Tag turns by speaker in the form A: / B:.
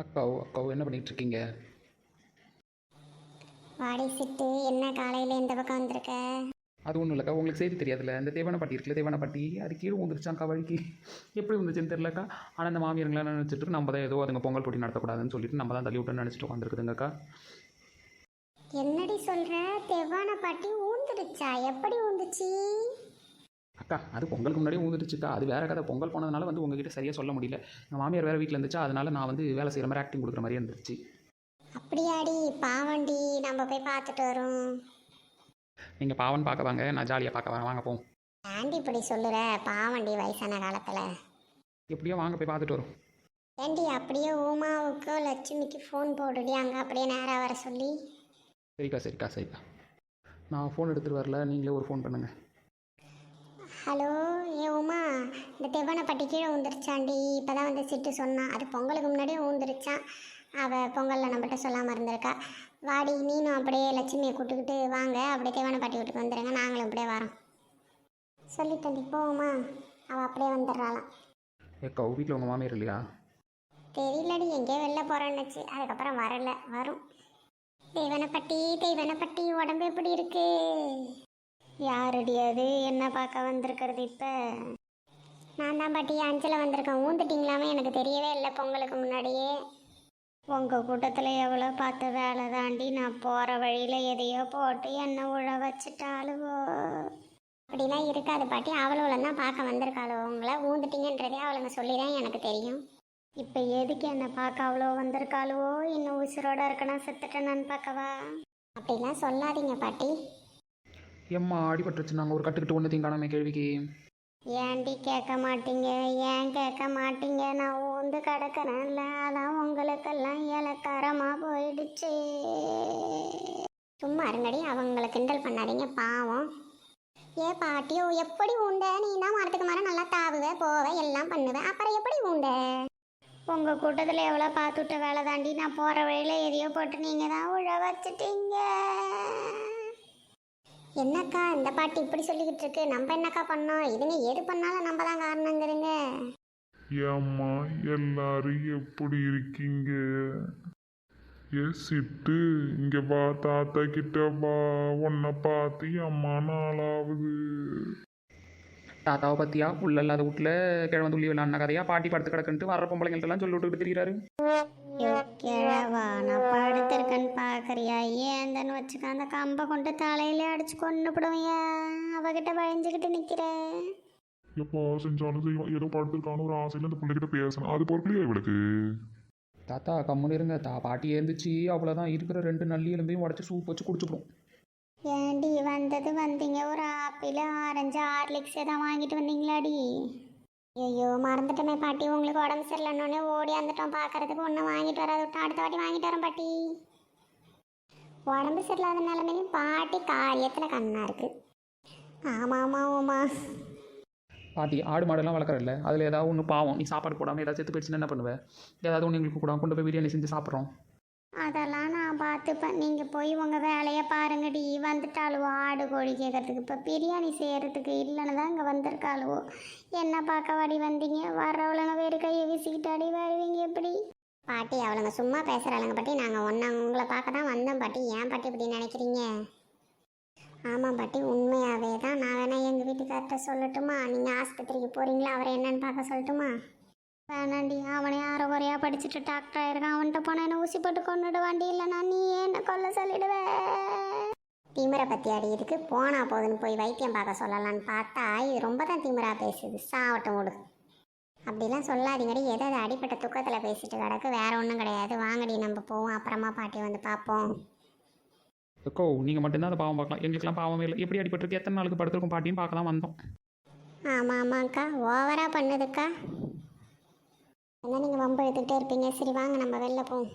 A: அக்காவோ அக்காவோ என்ன பண்ணிட்டு இருக்கீங்க
B: வாடி சிட்டு என்ன காலையில் இந்த பக்கம் வந்திருக்க?
A: அது ஒன்றும் இல்லைக்கா உங்களுக்கு செய்தி தெரியாதுல்ல? இந்த தேவன பாட்டி இருக்குல்ல தேவன பாட்டி அது கீழே வந்துருச்சாக்கா வழிக்கு? எப்படி வந்துச்சுன்னு தெரியலக்கா? ஆனால் இந்த மாமியாருங்களாம் நினச்சிட்டு நம்ம தான் ஏதோ அதுங்க பொங்கல் போட்டி நடத்தக்கூடாதுன்னு சொல்லிட்டு நம்ம தான் தள்ளி விட்டுன்னு நினச்சிட்டு உட்காந்துருக்குதுங்கக்கா
B: என்னடி சொல்ற? தெவ்வான பாட்டி ஊந்துடுச்சா? எப்படி ஊந்துச்சு?
A: அக்கா அது பொங்கலுக்கு முன்னாடியே ஊந்துருச்சுக்கா அது வேற கதை. பொங்கல் போனதுனால வந்து உங்ககிட்ட சரியாக சொல்ல முடியல. எங்கள் மாமியார் வேறு வீட்டில் இருந்துச்சா அதனால நான் வந்து வேலை செய்கிற மாதிரி ஆக்டிங் கொடுக்குற மாதிரியே இருந்துச்சு.
B: அப்படியாடி பாவண்டி நம்ம போய் பார்த்துட்டு வரோம்.
A: நீங்கள் பாவன் பார்க்க வாங்க நான் ஜாலியாக பார்க்க வரேன் வாங்க போவோம்
B: ஏண்டி இப்படி சொல்லுற? பாவண்டி வயசான காலத்தில்.
A: எப்படியோ வாங்க போய் பார்த்துட்டு வரோம்.
B: ஏண்டி அப்படியே உமாவுக்கோ லட்சுமிக்கு ஃபோன் போடுடி. அங்கே அப்படியே நேராக வர சொல்லி.
A: சரிக்கா சரிக்கா சரிக்கா. நான் ஃபோன் எடுத்துகிட்டு வரல. நீங்களே ஒரு ஃபோன் பண்ணுங்கள்
B: ஹலோ ஏ உமா இந்த தெவ்வான பட்டி கீழே ஊந்துருச்சாண்டி இப்போ தான் வந்து சிட்டு சொன்னான் அது பொங்கலுக்கு முன்னாடியே ஊந்துருச்சான் அவள் பொங்கலில் நம்மகிட்ட சொல்லாமல் இருந்திருக்கா. வாடி நீனும் அப்படியே லட்சுமியை கூட்டுக்கிட்டு வாங்க. அப்படியே தெவ்வான பாட்டி வீட்டுக்கு வந்துடுங்க நாங்களும் அப்படியே வரோம். சொல்லிட்டேன்டி போமா அவள் அப்படியே வந்துடுறாளாம்.
A: ஏக்கா வீட்டில் உங்கள் மாமியார் இல்லையா?
B: தெரியலடி எங்கேயோ வெளில போகிறோன்னுச்சு அதுக்கப்புறம் வரல. வரும். தெய்வனப்பட்டி தெய்வனப்பட்டி உடம்பு எப்படி இருக்கு? யாரடி அது? என்ன பார்க்க வந்திருக்கிறது இப்போ? நான் தான் பாட்டி அஞ்சில் வந்திருக்கேன். ஊந்துட்டிங்களாமே? எனக்கு தெரியவே இல்லை பொங்கலுக்கு முன்னாடியே. உங்கள் கூட்டத்தில் எவ்வளோ பார்த்த வேலை தாண்டி நான் போகிற வழியில் எதையோ போட்டு என்ன உழ வச்சுட்டாளுவோ. அப்படிலாம் இருக்காது பாட்டி. அவளுவளை தான் பார்க்க வந்திருக்காளோ? உங்களை ஊந்துட்டிங்கன்றதே அவளுங்க சொல்லி தான் எனக்கு தெரியும். இப்போ எதுக்கு என்னை பார்க்க அவ்வளோ வந்திருக்காளுவோ? இன்னும் உசுரோட இருக்கணும் செத்துட்டேனான்னு பார்க்கவா? அப்படிலாம் சொல்லாதீங்க பாட்டி.
A: எம்மா அடிபட்டுருச்சு நாங்கள் ஒரு கட்டுக்கிட்டு ஒன்று தீங்கானாமே கேள்விக்கு.
B: ஏன்டி கேட்க மாட்டீங்க? ஏன் கேட்க மாட்டீங்க? நான் ஊந்து கிடக்கிறேன்ல. அதான் உங்களுக்கெல்லாம் இலக்காரமாக போயிடுச்சு. சும்மா இருங்கடி. அவங்கள கிண்டல் பண்ணாதீங்க. பாவம். ஏ பாட்டியோ எப்படி உண்ட நீ தான் மரத்துக்கு மரம் நல்லா தாவுவ போவ எல்லாம் பண்ணுவ. அப்புறம் எப்படி உண்ட உங்கள் கூட்டத்தில் எவ்வளோ பார்த்துட்ட வேலை தாண்டி நான் போகிற வழியில் எதையோ போட்டு நீங்கள் தான் உழ வச்சுட்டீங்க. என்னக்கா இந்த பாட்டு இப்படி சொல்லிக்கிட்டு இருக்கு? நம்ம என்னக்கா பண்ணோம்? இதுங்க எது பண்ணாலும் நம்ம தான் காரணங்கிறீங்க.
C: ஏம்மா எல்லாரும் எப்படி இருக்கீங்க? ஏ சிட்டு இங்க வா தாத்தா கிட்ட வா. உன்னை பார்த்து அம்மா நாளாகுது
A: தாத்தாவை பற்றியா உள்ள இல்லாத வீட்டில் கிழவந்துள்ளி விளாட்ன கதையா? பாட்டி படுத்து கிடக்குன்ட்டு வர பொம்பளைங்கள்ட்டெல்லாம் சொல்லி விட்டுக்கிட்டு திரியிறாரு.
B: யோ, கிழவா நான் படுத்திருக்கேன்னு பார்க்கறியா ஏந்தன்னு வச்சுக்க அந்த கம்பை கொண்டு தலையில அடிச்சு கொண்டு போடுவையா? அவகிட்ட வழிஞ்சுக்கிட்டு நிற்கிறேன்
C: எப்போ செஞ்சாலும் செய்வோம் ஏதோ படுத்துருக்கான ஒரு ஆசையில் அந்த பிள்ளைகிட்ட பேசணும் அது இவளுக்கு?
A: தாத்தா கம்முன்னு இருங்க. தா பாட்டி ஏந்துச்சு அவ்வளோதான் இருக்கிற ரெண்டு நல்லி எலும்பையும் உடச்சி சூப் வச்சு குடிச்சுப்போம்
B: ஏண்டி வந்தது வந்தீங்க. ஒரு ஆப்பிள் ஆரஞ்சு ஹார்லிக்ஸ் எதாவது வாங்கிட்டு வந்தீங்களாடி? ஐயோ மறந்துட்டோமே பாட்டி. உங்களுக்கு உடம்பு சரியில்லைன்னொன்னே ஓடி வந்துட்டோம். பார்க்கறதுக்கு ஒன்றும் வாங்கிட்டு வராது. விட்டோம் அடுத்த வாட்டி வாங்கிட்டு வரோம் பாட்டி. உடம்பு சரியில்லாத நிலைமையும் பாட்டி காரியத்தில் கண்ணா இருக்கு. ஆமாம் ஆமாம் உமா.
A: பாட்டி ஆடு மாடெல்லாம் வளர்க்குறல்ல. அதில் ஏதாவது ஒன்று பாவம். நீ சாப்பாடு போடாமல் ஏதாவது செத்து போயிடுச்சுன்னா என்ன பண்ணுவேன் ஏதாவது ஒன்று எங்களுக்கு கூட. கொண்டு போய் பிரியாணி செஞ்சு சாப்பிட்றோம்.
B: அதெல்லாம் நான் பார்த்துப்பேன். நீங்கள் போய் உங்கள் வேலையை பாருங்கடி. வந்துட்டாளுவோ ஆடு கோழி கேட்கறதுக்கு இப்போ பிரியாணி செய்கிறதுக்கு இல்லைன்னு தான் இங்கே வந்திருக்காளுவோ. என்ன பார்க்க வாடி வந்தீங்க? வர்றவளுங்க வேறு கையை வீசிக்கிட்டாடி வருவீங்க எப்படி? பாட்டி அவளுங்க சும்மா பேசுகிறாளுங்க பாட்டி. நாங்கள் ஒன்றா உங்களை பார்க்க தான் வந்தோம் பாட்டி. ஏன் பாட்டி இப்படி நினைக்கிறீங்க? ஆமாம் பாட்டி உண்மையாகவே தான். நான் வேணால் எங்கள் வீட்டுக்கார்ட்ட சொல்லட்டுமா? நீங்கள் ஆஸ்பத்திரிக்கு போகிறீங்களா அவரை என்னன்னு பார்க்க சொல்லட்டுமா? வேணாண்டி. அவனே ஆற குறையா படிச்சுட்டு டாக்டர் ஆயிருக்கான். அவன்கிட்ட போனா என்ன ஊசி போட்டு கொண்டுடுவாண்டி இல்லைனா நீ என்ன கொல்ல சொல்லிடுவ? திமிரை பற்றி அடி இருக்கு போனா போதுன்னு போய் வைத்தியம் பார்க்க சொல்லலான்னு பார்த்தா இது ரொம்ப தான் திமிரா பேசுது. சாவட்டும் விடு. அப்படிலாம் சொல்லாதீங்கடி. எதை அது அடிப்பட்ட துக்கத்தில் பேசிட்டு கிடக்கு? வேற ஒன்றும் கிடையாது. வாங்கடி நம்ம போவோம். அப்புறமா பாட்டி வந்து பார்ப்போம்.
A: எக்கோ நீங்கள் மட்டும்தான் அந்த பாவம் பார்க்கலாம். எங்களுக்குலாம் பாவமே இல்லை. எப்படி அடிபட்டிருக்கு? எத்தனை நாளுக்கு படுத்திருக்கும்? பாட்டின்னு பார்க்கலாம் வந்தோம்.
B: ஆமாம் ஆமாங்க்கா ஓவராக பண்ணுதுக்கா? என்ன நீங்கள் வம்பு எடுத்துக்கிட்டே இருப்பீங்க. சரி வாங்க நம்ம வெளில போவோம்.